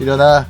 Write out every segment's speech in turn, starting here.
일어나.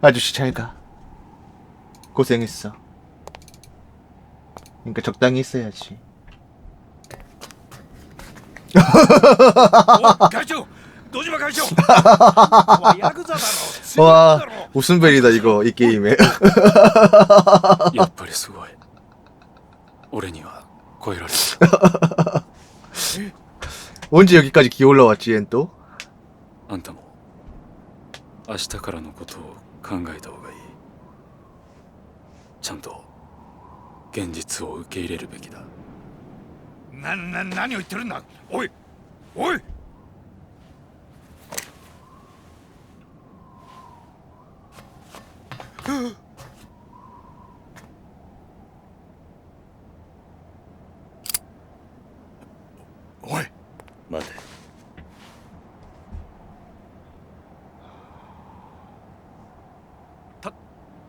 아저씨 잘 가. 고생했어. 그러니까 적당히 있어야지. お会長堂島会長お前ヤクザだろ強いん 와 だろ 무슨 벨이다 이거 이 게임에. やっぱりすごい俺には超えられる 언제 여기까지 기어 올라왔지 얜 또? あんたも明日からのことを考えた方がいいちゃんと現実を受け入れるべきだなな何を言ってるんだおいおい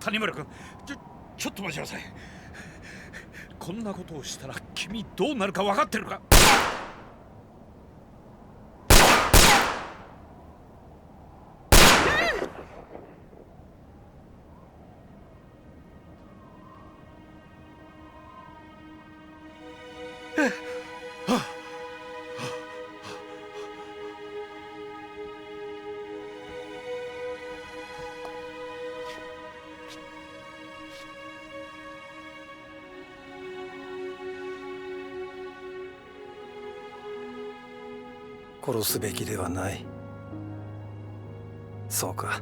谷村君ちょちょっと待ちなさい。こんなことをしたら君どうなるか分かってるか？殺すべきではないそうか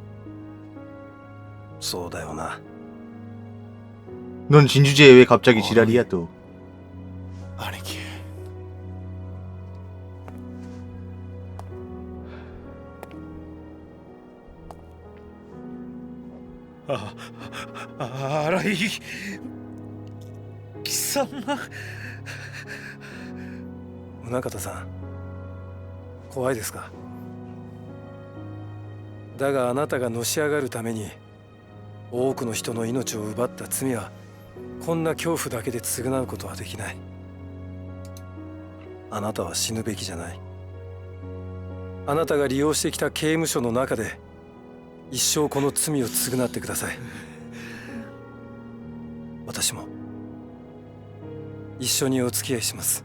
そうだよな 넌 진주제에 왜 갑자기 지랄이야 또? 兄貴ああ荒井貴様宗像さん 怖いですか？だがあなたがのし上がるために多くの人の命を奪った罪はこんな恐怖だけで償うことはできない。あなたは死ぬべきじゃない。あなたが利用してきた刑務所の中で一生この罪を償ってください。私も一緒にお付き合いします。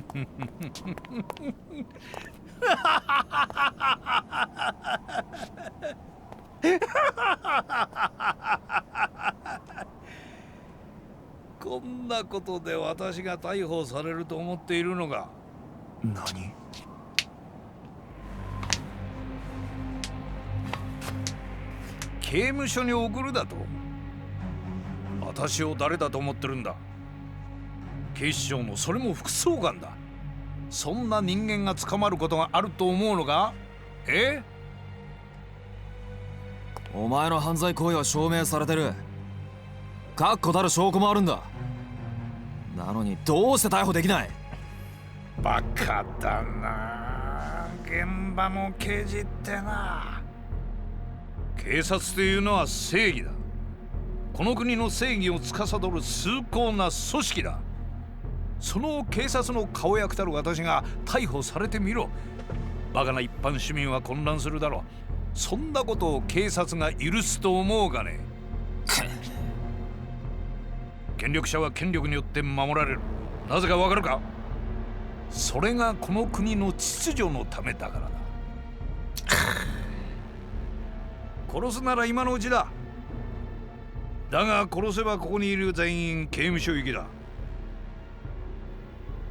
こんなことで私が逮捕されると思っているのが。何？刑務所に送るだと？私を誰だと思ってるんだ？警視庁のそれも副総監だ。そんな人間が捕まることがあると思うのか？え？お前の犯罪行為は証明されてる。確固たる証拠もあるんだ。なのにどうして逮捕できない？バカだな。現場の刑事ってな。警察というのは正義だ。この国の正義を司る崇高な組織だその警察の顔役たる私が逮捕されてみろ。バカな一般市民は混乱するだろう。そんなことを警察が許すと思うかね。権力者は権力によって守られる。なぜかわかるか。それがこの国の秩序のためだからだ。殺すなら今のうちだ。だが殺せばここにいる全員刑務所行きだ。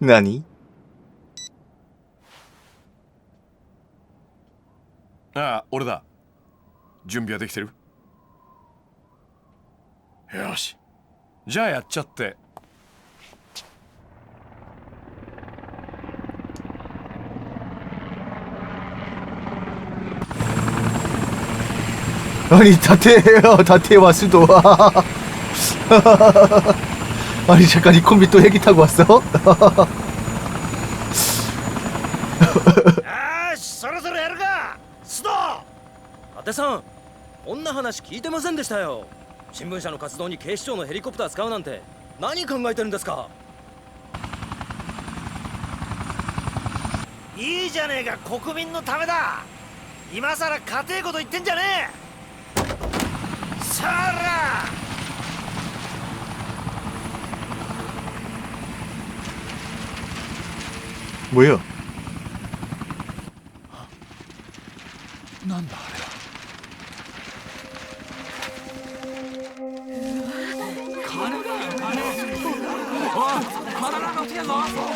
何？ああ俺だ。準備はできてる？よし。じゃあやっちゃって。何？立てよ立てはすとは。 아니 잠깐 이 콤비 또 헬기 타고 왔어? よしそろそろやるか須藤伊達さんこんな話聞いてませんでしたよ新聞社の活動に警視庁のヘリコプター使うなんて何考えてるんですかいいじゃねえか国民のためだ今さら家庭こと言ってんじゃねえさら 뭐야? 난 말이야. 가라, 가라. 와, 가라가 어떻게 나왔어?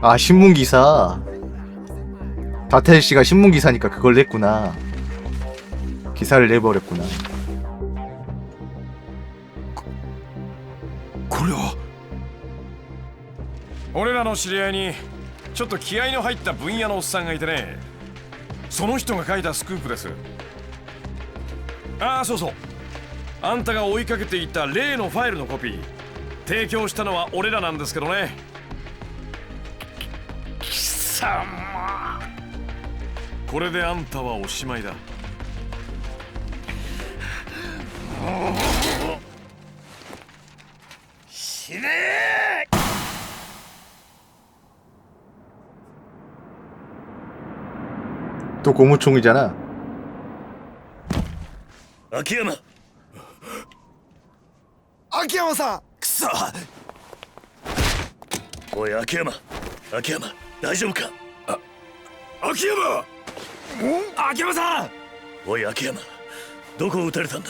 아 신문기사 다텔 씨가 신문기사니까 그걸 냈구나. 기사를 내버렸구나. これは俺らの知り合いにちょっと気合の入った分野のおっさんがいてねその人が書いたスクープですああそうそうあんたが追いかけていた例のファイルのコピー提供したのは俺らなんですけどね貴様これであんたはおしまいだ 死ねえ 또 고무총이잖아. 秋山秋山さんくそおい秋山秋山大丈夫かあ秋山秋山さんおい秋山どこを撃たれたんだ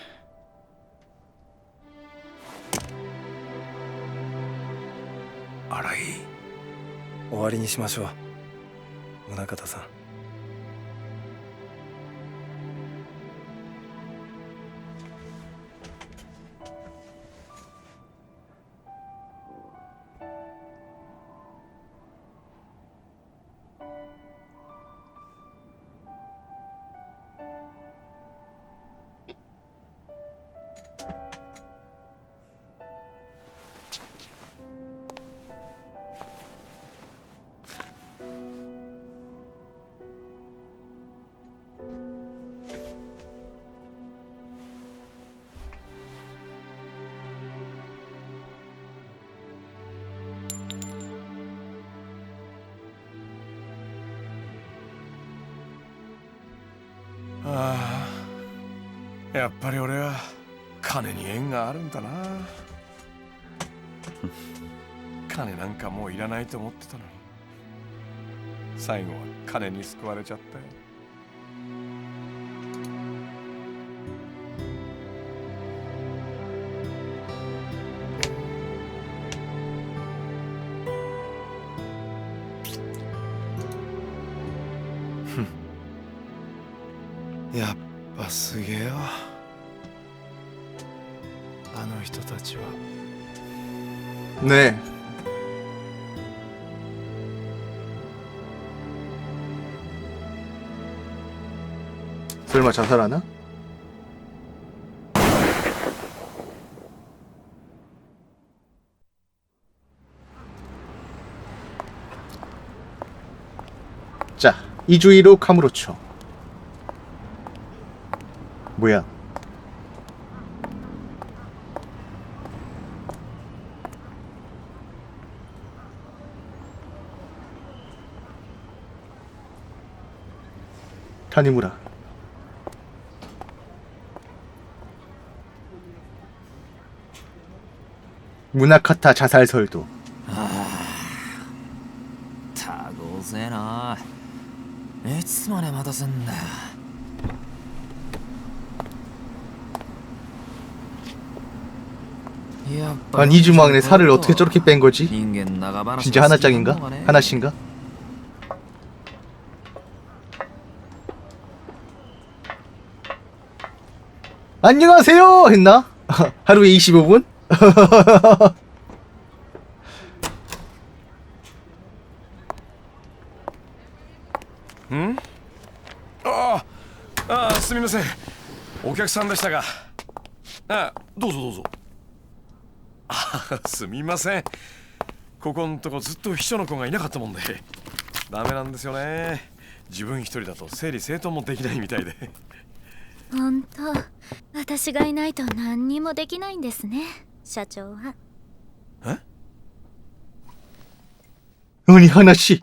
荒井。終わりにしましょう。宗像さん。ああやっぱり俺は金に縁があるんだな。金なんかもういらないと思ってたのに。最後は金に救われちゃったよ 설마 자살하나? 자, 이주이로 카무로초. 뭐야? 타니무라. 문화카타 자살설도. たごうぜえないつまで待たせんだよ 아니 이주막내 살을 어떻게 저렇게 뺀 거지? 人間長話 진짜 하나짱인가? 하나씩인가? 안녕하세요 했나? 하루에 25분? ん？あああすみません。お客さんでしたが。あどうぞどうぞ。あ すみません。ここんとこずっと秘書の子がいなかったもんで。ダメなんですよね。自分一人だと整理整頓もできないみたいで。本当。私がいないと何にもできないんですね。社長は？え？何話？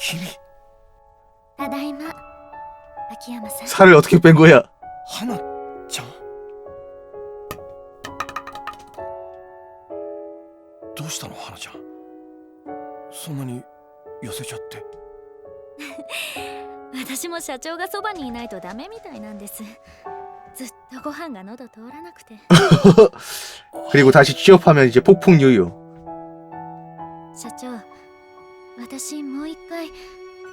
君。ただいま秋山さん。猿をつけペンゴや。花ちゃん？どうしたの？花ちゃん。そんなに痩せちゃって。私も社長がそばにいないとダメみたいなんです。ずっとご飯が喉通らなくて 그리고 다시 취업하면 이제 폭풍 유유. 社長私もう一回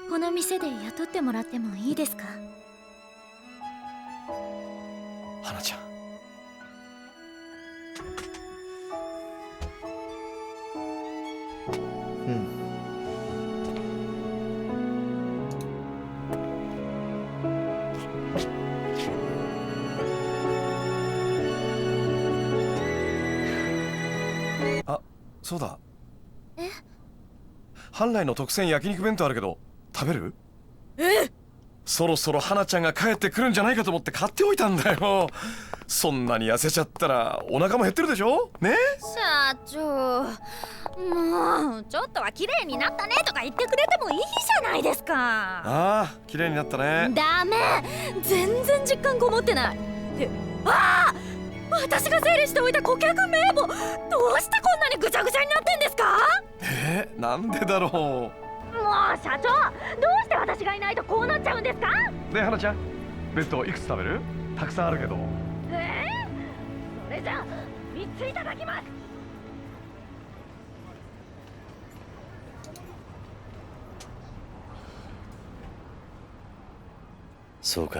この店で雇ってもらってもいいですか花ちゃん そうだ。え？本来の特選焼肉弁当あるけど食べる？え？そろそろ花ちゃんが帰ってくるんじゃないかと思って買っておいたんだよ。そんなに痩せちゃったらお腹も減ってるでしょ？ね？社長。もうちょっとは綺麗になったねとか言ってくれてもいいじゃないですか。ああ綺麗になったね。ダメ。全然実感こもってない。えああ私が整理しておいた顧客名簿どうしてこんなにぐちゃぐちゃになってんですか？えー、なんでだろもう社長どうして私がいないとこうなっちゃうんですか？うね花ちゃん。弁当いくつ食べる？たくさんあるけど。えー、それじゃあ3ついただきます。そうか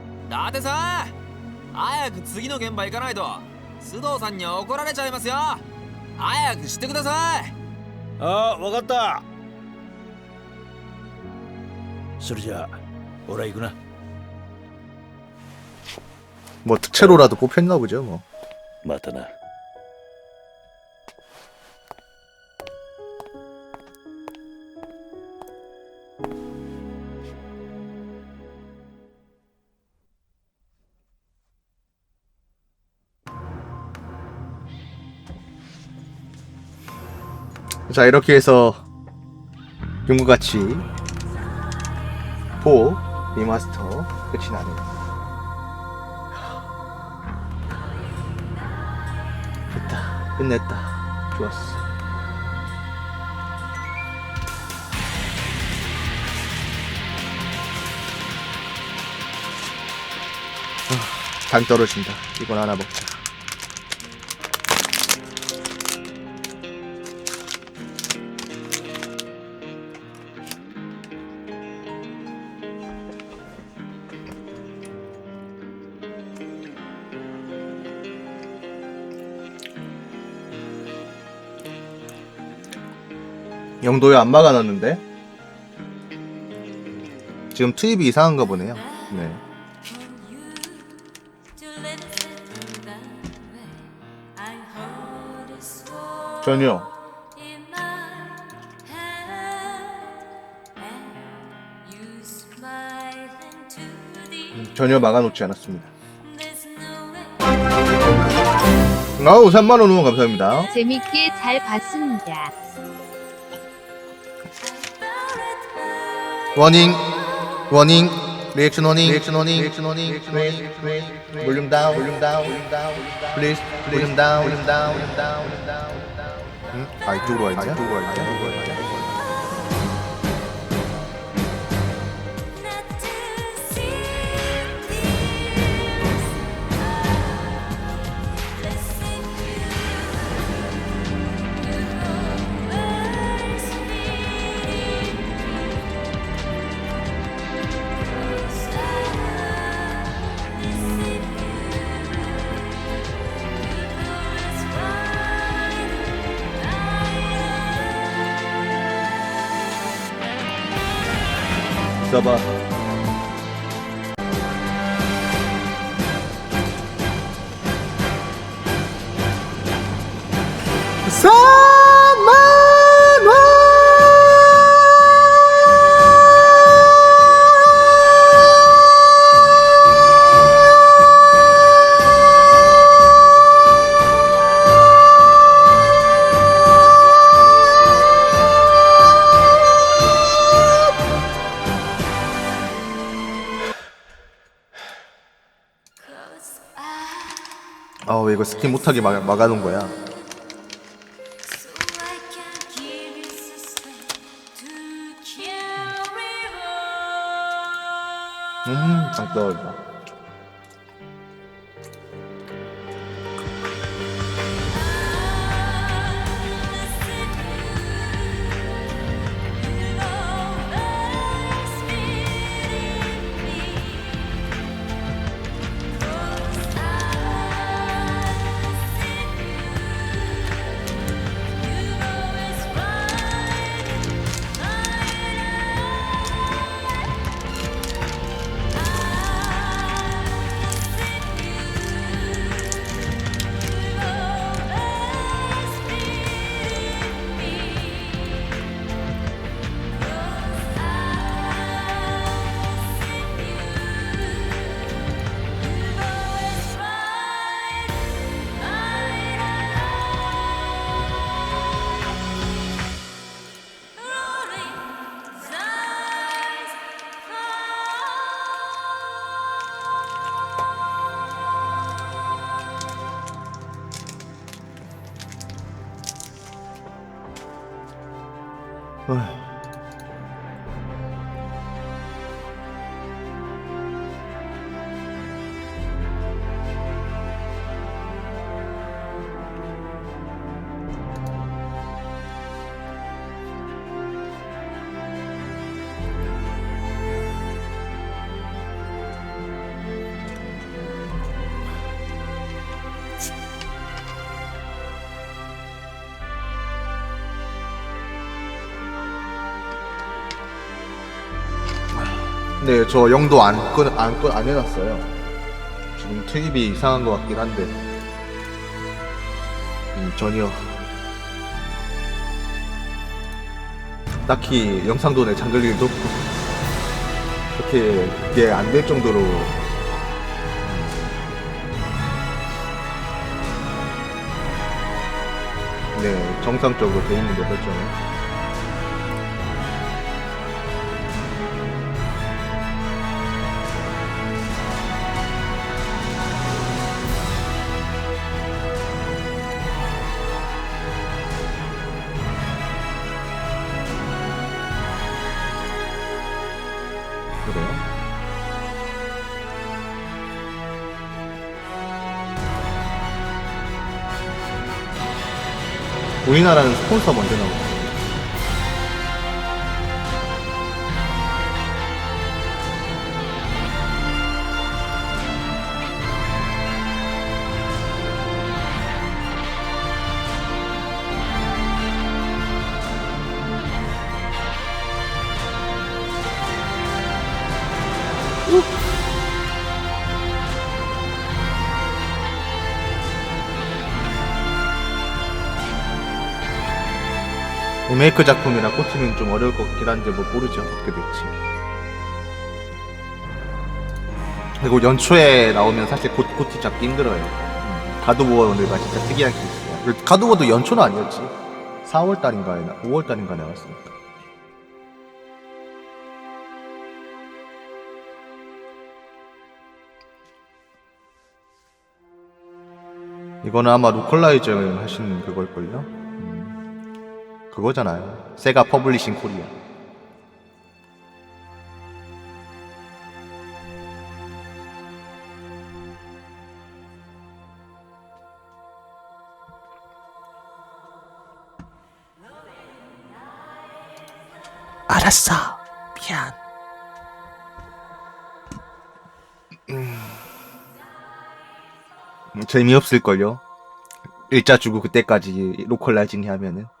伊達さん早く次の現場行かないと須藤さんに怒られちゃいますよ。早くしてください。ああ分かった。それじゃあ俺は行くな。뭐 특채로라도 뽑혔나 보죠 뭐. 맞다 나. 자 이렇게 해서 용구같이 4 리마스터 끝이 나네요. 됐다. 끝냈다. 좋았어. 아, 당 떨어진다. 이건 하나 먹자 영도에 안 막아놨는데? 지금 투입이 이상한가 보네요. 네. 전혀. 음, 전혀 막아놓지 않았습니다. 아우 3만원 후원 감사합니다. 재밌게 잘 봤습니다. 워닝 워닝 리액션 워닝 리액션 워닝 리액션 워닝 볼륨 다운 볼륨 다운 볼륨 다운 플리즈 볼륨 다운 볼륨 다운 볼륨 다운 응? 아 이쪽으로 와 있냐? 이쪽으로 와 있냐? 이거 스킨 못하게 막, 막아놓은 거야. 음 장떨다. 어 네, 저 영도 안, 끄, 안, 끄, 안 해놨어요. 지금. 음, 투입이 이상한 것 같긴 한데. 음, 전혀. 딱히 영상도 내 잠글 일도 없고. 그렇게 그게 안 될 정도로. 네 정상적으로 돼 있는데 설정은 우리나라는 스폰서 먼저 나오고 리메이크 작품이라 꽂히면 좀 어려울 것 같긴 한데 뭐 모르죠. 어떻게 될지. 그리고 연초에 나오면 사실 곧 고티 잡기 힘들어요. 음, 가드오버가 진짜 특이한 케이스야. 그리고 가드오버도 연초는 아니었지. 4월달인가에 5월달인가 나왔으니까. 이거는 아마 로컬라이저 하신 그걸걸요? 음, 그거잖아요. 세가 퍼블리싱 코리아. 알았어. 미안. 음, 재미없을걸요? 일자 주고 그때까지 로컬 라이징 하면은.「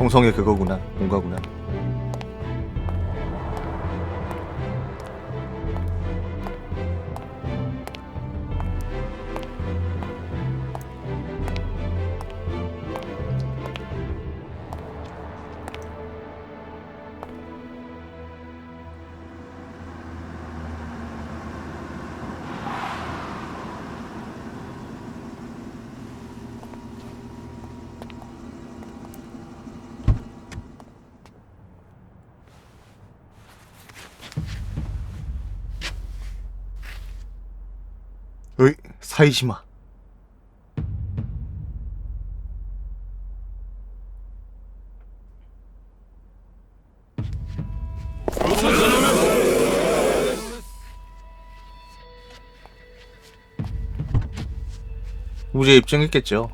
동성애 그거구나. 뭔가구나. 사이지마. 우주에 입증했겠죠.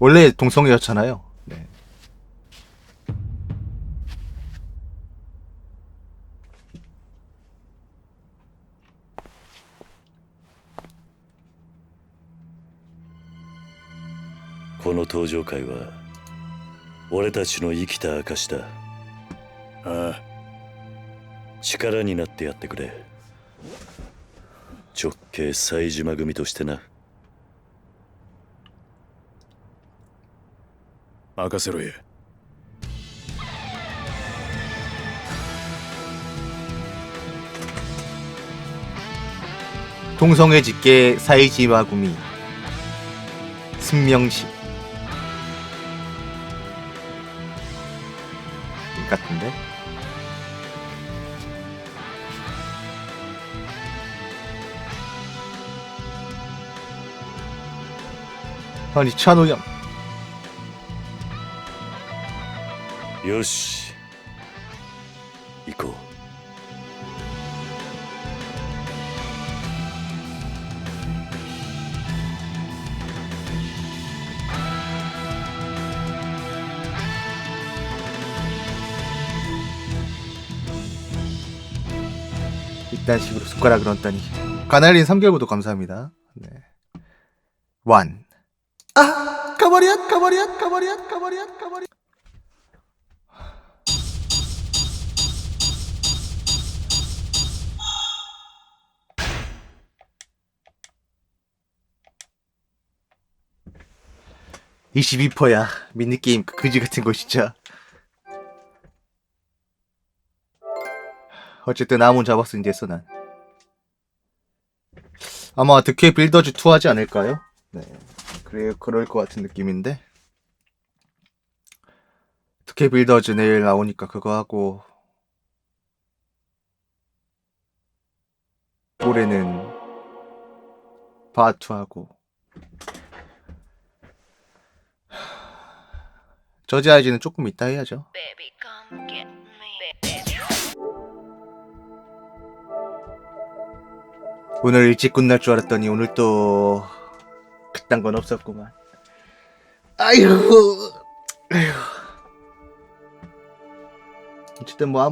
원래 동성애였잖아요. 登場会は俺たちの生きた証だああ力になってやってくれ直径 系冴島組としてな任せろよ 동성애 직계 사이지와 구미 승명 시 같은데? 아니 찬호 형 よし 이딴 식으로 숟가락을 얹다니 가날린 3개월 구독 감사합니다 네. 완 아! 가버리앗 가버리앗 가버리앗 가버리앗 가버리 (22%야) 미니게임 그 그지 같은 거 진짜 어쨌든 아몬 잡았으니 됐어 난 아마 득회 빌더즈 2 하지 않을까요? 네. 그래 그럴 것 같은 느낌인데. 득회 빌더즈 내일 나오니까 그거 하고 올해는 바투 하고. 저지 아이즈는 조금 이따 해야죠 오늘 일찍 끝날 줄 알았더니 오늘 또 그딴 건 없었구만. 아이고, 아이고. 어쨌든 뭐